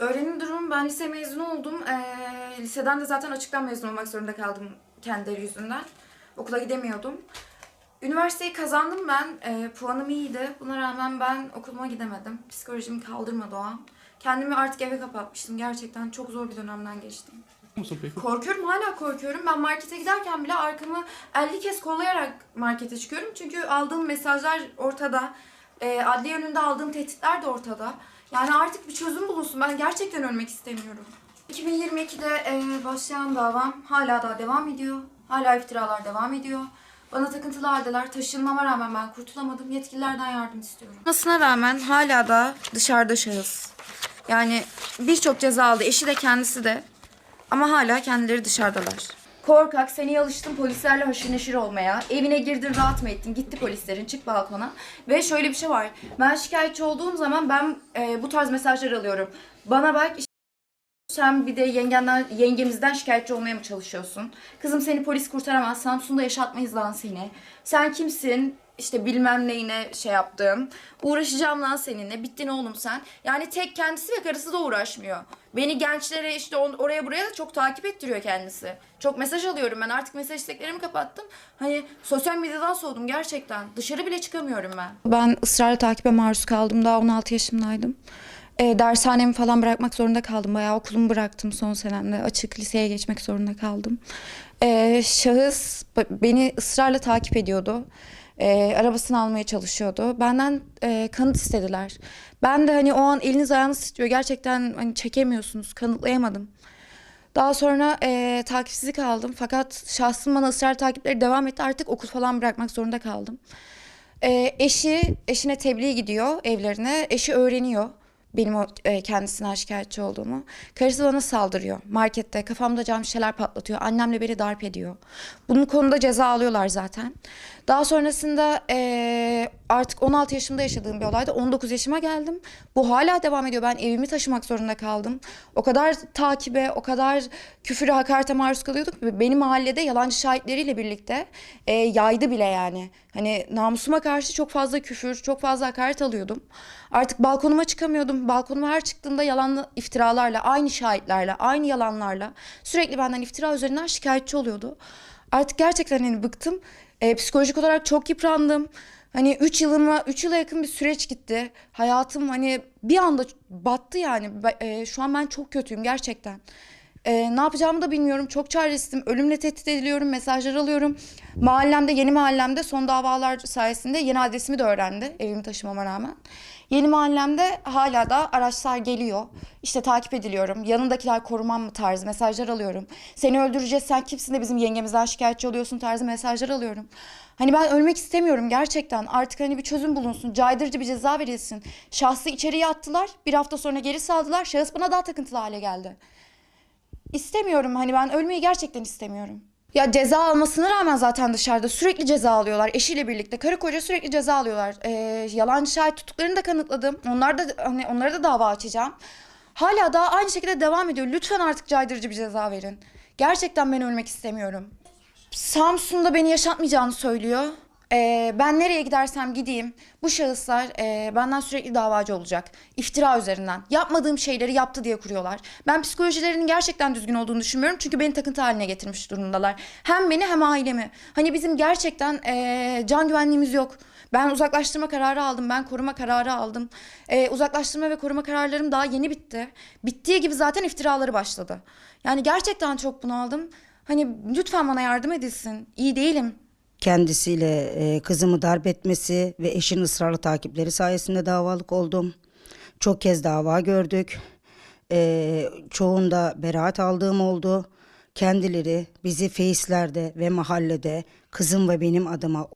Öğrenim durumum ben lise mezunu oldum. Ee, liseden de zaten açıktan mezun olmak zorunda kaldım kendileri yüzünden. Okula gidemiyordum. Üniversiteyi kazandım ben. Ee, puanım iyiydi. Buna rağmen ben okuluma gidemedim. Psikolojim kaldırmadı o an. Kendimi artık eve kapatmıştım. Gerçekten çok zor bir dönemden geçtim. musun peki? Korkuyorum hala korkuyorum. Ben markete giderken bile arkamı 50 kez kollayarak markete çıkıyorum. Çünkü aldığım mesajlar ortada. E, adliye önünde aldığım tehditler de ortada. Yani artık bir çözüm bulunsun. Ben gerçekten ölmek istemiyorum. 2022'de e, başlayan davam hala daha devam ediyor. Hala iftiralar devam ediyor. Bana takıntılı haldeler. Taşınmama rağmen ben kurtulamadım. Yetkililerden yardım istiyorum. Olmasına rağmen hala da dışarıda şahıs. Yani birçok ceza aldı. Eşi de kendisi de. Ama hala kendileri dışarıdalar. Korkak, seni alıştın polislerle haşır neşir olmaya. Evine girdin rahat mı ettin? Gitti polislerin, çık balkona. Ve şöyle bir şey var. Ben şikayetçi olduğum zaman ben e, bu tarz mesajlar alıyorum. Bana bak sen bir de yengenden, yengemizden şikayetçi olmaya mı çalışıyorsun? Kızım seni polis kurtaramaz. Samsun'da yaşatmayız lan seni. Sen kimsin? İşte bilmem neyine şey yaptım. Uğraşacağım lan seninle. Bittin oğlum sen. Yani tek kendisi ve karısı da uğraşmıyor. Beni gençlere işte on- oraya buraya da çok takip ettiriyor kendisi. Çok mesaj alıyorum ben. Artık mesaj isteklerimi kapattım. Hani sosyal medyadan soğudum gerçekten. Dışarı bile çıkamıyorum ben. Ben ısrarla takibe maruz kaldım. Daha 16 yaşımdaydım. E, dershanemi falan bırakmak zorunda kaldım. Bayağı okulumu bıraktım son senemde. Açık liseye geçmek zorunda kaldım. E, şahıs beni ısrarla takip ediyordu. E, arabasını almaya çalışıyordu. Benden e, kanıt istediler. Ben de hani o an eliniz ayağınız titriyor. Gerçekten hani çekemiyorsunuz. Kanıtlayamadım. Daha sonra e, takipsizlik aldım. Fakat şahsım bana ısrar takipleri devam etti. Artık okul falan bırakmak zorunda kaldım. E, eşi, eşine tebliğ gidiyor evlerine. Eşi öğreniyor benim o, e, kendisinden şikayetçi olduğumu. Karısı bana saldırıyor markette. Kafamda cam şişeler patlatıyor. Annemle beni darp ediyor. Bunun konuda ceza alıyorlar zaten. Daha sonrasında e, artık 16 yaşımda yaşadığım bir olayda 19 yaşıma geldim. Bu hala devam ediyor. Ben evimi taşımak zorunda kaldım. O kadar takibe, o kadar küfüre, hakarete maruz kalıyorduk. ki Beni mahallede yalancı şahitleriyle birlikte e, yaydı bile yani. Hani namusuma karşı çok fazla küfür, çok fazla hakaret alıyordum. Artık balkonuma çıkamıyordum. Balkonuma her çıktığımda yalanlı iftiralarla, aynı şahitlerle, aynı yalanlarla sürekli benden iftira üzerinden şikayetçi oluyordu. Artık gerçekten hani bıktım. E, psikolojik olarak çok yıprandım. Hani 3 yılıma 3 yıla yakın bir süreç gitti. Hayatım hani bir anda battı yani. E, şu an ben çok kötüyüm gerçekten. E, ne yapacağımı da bilmiyorum. Çok çaresizim. Ölümle tehdit ediliyorum. Mesajlar alıyorum. Mahallemde, yeni mahallemde son davalar sayesinde yeni adresimi de öğrendi. Evimi taşımama rağmen. Yeni mahallemde hala da araçlar geliyor. İşte takip ediliyorum. Yanındakiler korumam mı tarzı mesajlar alıyorum. Seni öldüreceğiz sen kimsin de bizim yengemizden şikayetçi oluyorsun tarzı mesajlar alıyorum. Hani ben ölmek istemiyorum gerçekten. Artık hani bir çözüm bulunsun. Caydırıcı bir ceza verilsin. Şahsı içeriye attılar. Bir hafta sonra geri saldılar. Şahıs bana daha takıntılı hale geldi. İstemiyorum hani ben ölmeyi gerçekten istemiyorum. Ya ceza almasına rağmen zaten dışarıda sürekli ceza alıyorlar. Eşiyle birlikte karı koca sürekli ceza alıyorlar. Ee, yalancı şahit tuttuklarını da kanıtladım. Onlar da hani onlara da dava açacağım. Hala daha aynı şekilde devam ediyor. Lütfen artık caydırıcı bir ceza verin. Gerçekten ben ölmek istemiyorum. Samsun'da beni yaşatmayacağını söylüyor. Ee, ben nereye gidersem gideyim bu şahıslar e, benden sürekli davacı olacak. İftira üzerinden. Yapmadığım şeyleri yaptı diye kuruyorlar. Ben psikolojilerinin gerçekten düzgün olduğunu düşünmüyorum. Çünkü beni takıntı haline getirmiş durumdalar. Hem beni hem ailemi. Hani bizim gerçekten e, can güvenliğimiz yok. Ben uzaklaştırma kararı aldım. Ben koruma kararı aldım. Ee, uzaklaştırma ve koruma kararlarım daha yeni bitti. Bittiği gibi zaten iftiraları başladı. Yani gerçekten çok bunaldım. Hani lütfen bana yardım edilsin. İyi değilim. Kendisiyle e, kızımı darp etmesi ve eşinin ısrarlı takipleri sayesinde davalık oldum. Çok kez dava gördük. E, çoğunda beraat aldığım oldu. Kendileri bizi feislerde ve mahallede kızım ve benim adıma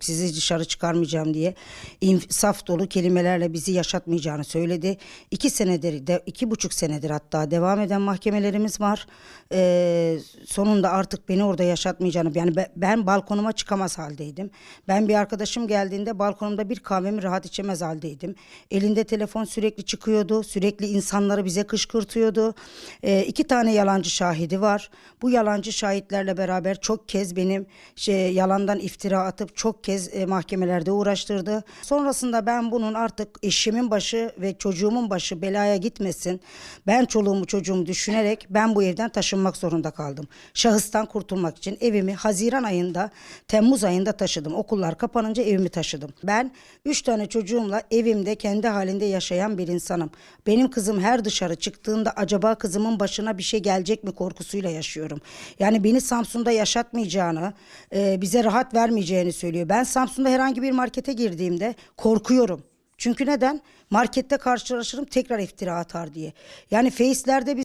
sizi dışarı çıkarmayacağım diye insaf dolu kelimelerle bizi yaşatmayacağını söyledi. İki senedir, iki buçuk senedir hatta devam eden mahkemelerimiz var. Ee, sonunda artık beni orada yaşatmayacağını, yani ben balkonuma çıkamaz haldeydim. Ben bir arkadaşım geldiğinde balkonumda bir kahvemi rahat içemez haldeydim. Elinde telefon sürekli çıkıyordu, sürekli insanları bize kışkırtıyordu. Ee, iki tane yalancı şahidi var. Bu yalancı şahitlerle beraber çok kez benim şey, yalandan iftira atıp çok kez e, mahkemelerde uğraştırdı. Sonrasında ben bunun artık eşimin başı ve çocuğumun başı belaya gitmesin. Ben çoluğumu çocuğumu düşünerek ben bu evden taşınmak zorunda kaldım. Şahıstan kurtulmak için evimi Haziran ayında, Temmuz ayında taşıdım. Okullar kapanınca evimi taşıdım. Ben üç tane çocuğumla evimde kendi halinde yaşayan bir insanım. Benim kızım her dışarı çıktığında acaba kızımın başına bir şey gelecek mi korkusuyla yaşıyorum. Yani beni Samsun'da yaşatmayacağını, e, bize rahat vermeyeceğini söylüyor. Ben Samsun'da herhangi bir markete girdiğimde korkuyorum. Çünkü neden? Markette karşılaşırım tekrar iftira atar diye. Yani Face'lerde bir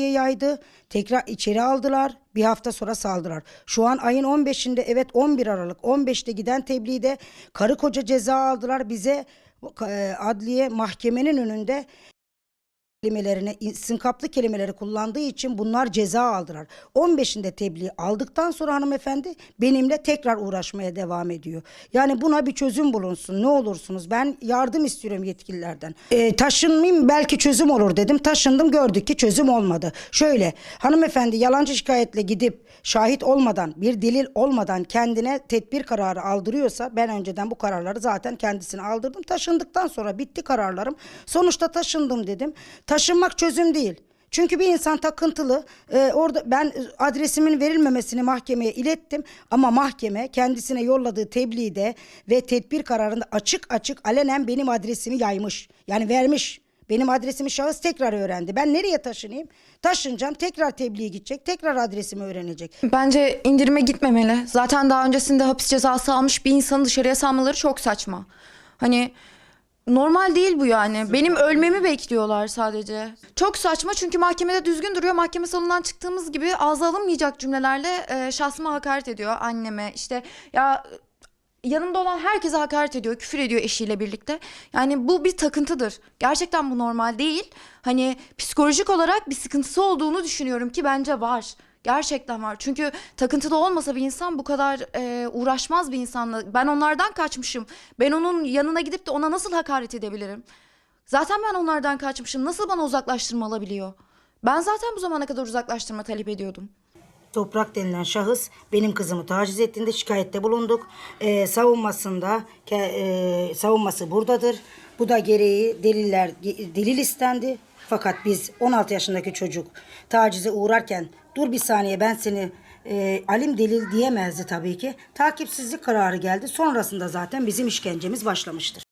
yaydı. Tekrar içeri aldılar. Bir hafta sonra saldılar. Şu an ayın 15'inde evet 11 Aralık 15'te giden tebliğde karı koca ceza aldılar. Bize e, adliye mahkemenin önünde kelimelerini, sinkaplı kelimeleri kullandığı için bunlar ceza aldılar. 15'inde tebliğ aldıktan sonra hanımefendi benimle tekrar uğraşmaya devam ediyor. Yani buna bir çözüm bulunsun. Ne olursunuz? Ben yardım istiyorum yetkililerden. E, taşınmayayım belki çözüm olur dedim. Taşındım gördük ki çözüm olmadı. Şöyle hanımefendi yalancı şikayetle gidip şahit olmadan bir delil olmadan kendine tedbir kararı aldırıyorsa ben önceden bu kararları zaten kendisine aldırdım. Taşındıktan sonra bitti kararlarım. Sonuçta taşındım dedim. Taşınmak çözüm değil. Çünkü bir insan takıntılı. Ee, orada ben adresimin verilmemesini mahkemeye ilettim ama mahkeme kendisine yolladığı tebliğde ve tedbir kararında açık açık alenen benim adresimi yaymış. Yani vermiş. Benim adresimi şahıs tekrar öğrendi. Ben nereye taşınayım? Taşınacağım, tekrar tebliğe gidecek, tekrar adresimi öğrenecek. Bence indirime gitmemeli. Zaten daha öncesinde hapis cezası almış bir insanı dışarıya salmaları çok saçma. Hani normal değil bu yani. Benim ölmemi bekliyorlar sadece. Çok saçma çünkü mahkemede düzgün duruyor. Mahkeme salonundan çıktığımız gibi ağza alınmayacak cümlelerle e, şahsıma hakaret ediyor. Anneme işte ya yanımda olan herkese hakaret ediyor, küfür ediyor eşiyle birlikte. Yani bu bir takıntıdır. Gerçekten bu normal değil. Hani psikolojik olarak bir sıkıntısı olduğunu düşünüyorum ki bence var. Gerçekten var. Çünkü takıntılı olmasa bir insan bu kadar e, uğraşmaz bir insanla. Ben onlardan kaçmışım. Ben onun yanına gidip de ona nasıl hakaret edebilirim? Zaten ben onlardan kaçmışım. Nasıl bana uzaklaştırma alabiliyor? Ben zaten bu zamana kadar uzaklaştırma talep ediyordum. Toprak denilen şahıs benim kızımı taciz ettiğinde şikayette bulunduk. Ee, savunmasında e, savunması buradadır. Bu da gereği deliller delil istendi. Fakat biz 16 yaşındaki çocuk tacize uğrarken dur bir saniye ben seni e, alim delil diyemezdi tabii ki. Takipsizlik kararı geldi. Sonrasında zaten bizim işkencemiz başlamıştır.